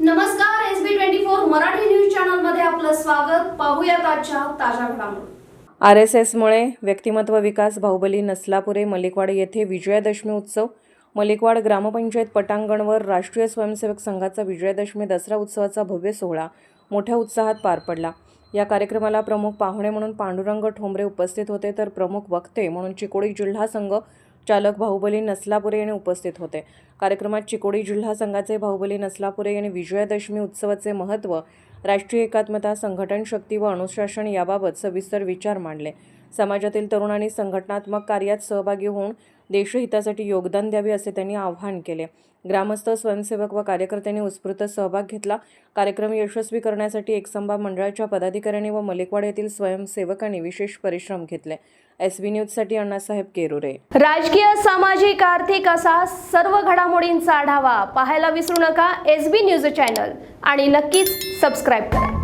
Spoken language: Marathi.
नमस्कार S B twenty four Marathi news चॅनलमध्ये आपलं स्वागत. पाहूयात आजच्या ताज्या घडामोडी. आर एस एसमुळे व्यक्तिमत्व विकास बाहुबली नसलापुरे मलिकवाड येथे विजयादशमी उत्सव. मलिकवाड ग्रामपंचायत पटांगणवर राष्ट्रीय स्वयंसेवक संघाचा विजयादशमी दसरा उत्सवाचा भव्य सोहळा मोठ्या उत्साहात पार पडला. या कार्यक्रमाला प्रमुख पाहुणे म्हणून पांडुरंग ठोंबरे उपस्थित होते तर प्रमुख वक्ते म्हणून चिकोडी जिल्हा संघ चालक बाहुबली नसलापुरे यांनी उपस्थित होते. कार्यक्रमात चिकोडी जिल्हा संघाचे बाहुबली नसलापुरे यांनी विजयादशमी उत्सवाचे महत्त्व राष्ट्रीय एकात्मता संघटन शक्ती व अनुशासन याबाबत सविस्तर विचार मांडले. समाजातील तरुणांनी संघटनात्मक कार्यात सहभागी होऊन देशहितासाठी योगदान द्यावे असे त्यांनी आवाहन केले. ग्रामस्थ स्वयंसेवक व कार्यकर्त्यांनी उत्स्फूर्त सहभाग घेतला. कार्यक्रम यशस्वी करण्यासाठी एकसंबा मंडळाच्या पदाधिकाऱ्यांनी व मलिकवाड येथील स्वयंसेवकांनी विशेष परिश्रम घेतले. एस बी न्यूजसाठी अण्णासाहेब केरुरे. राजकीय सामाजिक आर्थिक असा सर्व घडामोडींचा आढावा पाहायला विसरू नका. एस बी न्यूज चॅनल आणि नक्कीच सबस्क्राईब करा.